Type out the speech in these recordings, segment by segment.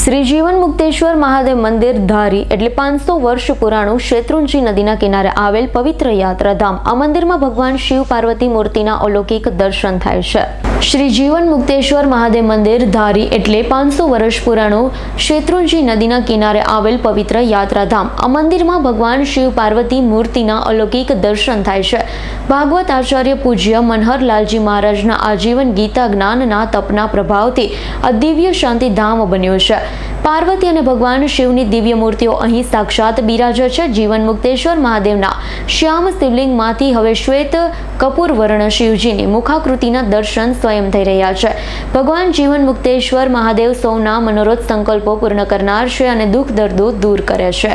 શ્રી જીવન મુક્તેશ્વર મહાદેવ મંદિર ધારી એટલે પાંચસો વર્ષ પુરાણું શેત્રુંજી નદીના કિનારે આવેલ પવિત્ર યાત્રાધામ. આ મંદિરમાં ભગવાન શિવ પાર્વતી મૂર્તિના અલૌકિક દર્શન થાય છે. શ્રી જીવન મુક્તેશ્વર મહાદેવ મંદિર ધારી એટલે પાંચસો વર્ષ પુરાણું શેત્રુંજી નદીના કિનારે આવેલ પવિત્ર યાત્રાધામ. આ મંદિરમાં ભગવાન શિવ પાર્વતી મૂર્તિના અલૌકિક દર્શન થાય છે. ભાગવત આચાર્ય પૂજ્ય મનહરલાલજી મહારાજના આજીવન ગીતા જ્ઞાનના તપના પ્રભાવથી આ દિવ્ય શાંતિ ધામ બન્યું છે. પાર્વતી અને ભગવાન શિવની દિવ્ય મૂર્તિઓ અહીં સાક્ષાત બિરાજર છે જીવન મુક્તેશ્વર મહાદેવના. શ્યામ શિવલિંગમાંથી હવે શ્વેત કપૂર વર્ણ શિવજીની મુખાકૃતિના દર્શન સ્વયં થઈ રહ્યા છે. ભગવાન જીવન મુક્તેશ્વર મહાદેવ સૌના મનોરથ સંકલ્પો પૂર્ણ કરનાર છે અને દુઃખ દર્દો દૂર કરે છે.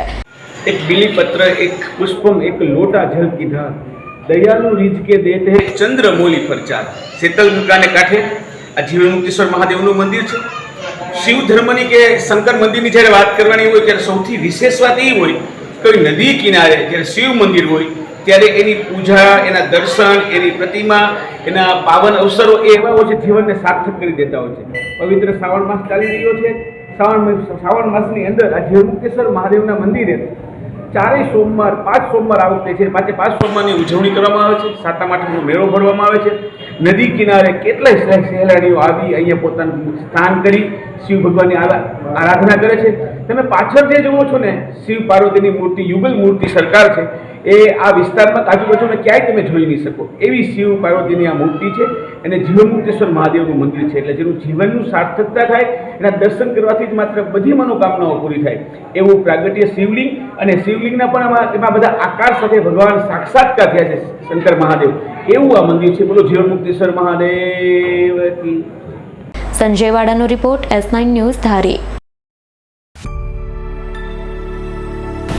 એક બિલીપત્ર એક પુષ્પમ એક લોટા જલ કીધા. દયાનું રીજ કે દેતે? ચંદ્રમોલી ફરચાર શીતલ મુકાને કાંઠે આ જીવન મુક્તેશ્વર મહાદેવનું મંદિર છે. શિવ ધર્મની કે શંકર મંદિરની જ્યારે વાત કરવાની હોય, ત્યારે સૌથી વિશેષ વાત એ હોય કે નદી કિનારે જ્યારે શિવ મંદિર હોય, ત્યારે એની પૂજા, એના દર્શન, એની પ્રતિમા, એના પાવન અવસરો એ એવા હોય છે, જીવનને સાર્થક કરી દેતા હોય છે. પવિત્ર શ્રાવણ માસ ચાલી રહ્યો છે. શ્રાવણ શ્રાવણ માસની અંદર આ જીવમુક્તેશ્વર મહાદેવના મંદિરે ચારેય સોમવાર, પાંચ સોમવાર આ વખતે છે. પાંચે પાંચ સોમવારની ઉજવણી કરવામાં આવે છે. સાતમ આઠમનો મેળો ભરવામાં આવે છે. નદી કિનારે કેટલાય સહે- સહેલાણીઓ આવી અહીંયા પોતાનું સ્નાન કરી શિવ ભગવાનની આરાધના કરે છે. તમે પાછળ જે જુઓ છો ને, શિવ પાર્વતીની મૂર્તિ, યુગલ મૂર્તિ સરકાર છે. એ આ વિસ્તારમાં આજુબાજુમાં ક્યાંય તમે જોઈ નહીં શકો. એવી શિવ પાર્વતીની આ મૂર્તિ છે અને જીવમુક્તેશ્વર મહાદેવનું મંદિર છે એટલે જેનું જીવનનું સાર્થકતા થાય, એના દર્શન કરવાથી જ માત્ર બધી મનોકામનાઓ પૂરી થાય. એવું પ્રાગટ્ય શિવલિંગ અને શિવલિંગના પણ આમાં એમાં બધા આકાર સાથે ભગવાન સાક્ષાત્કાર થયા છે શંકર મહાદેવ. એવું આ મંદિર છે. બોલો, Jeevanmukteshwar Mahadev Sanjay વાડાનો report S nine news Dhari.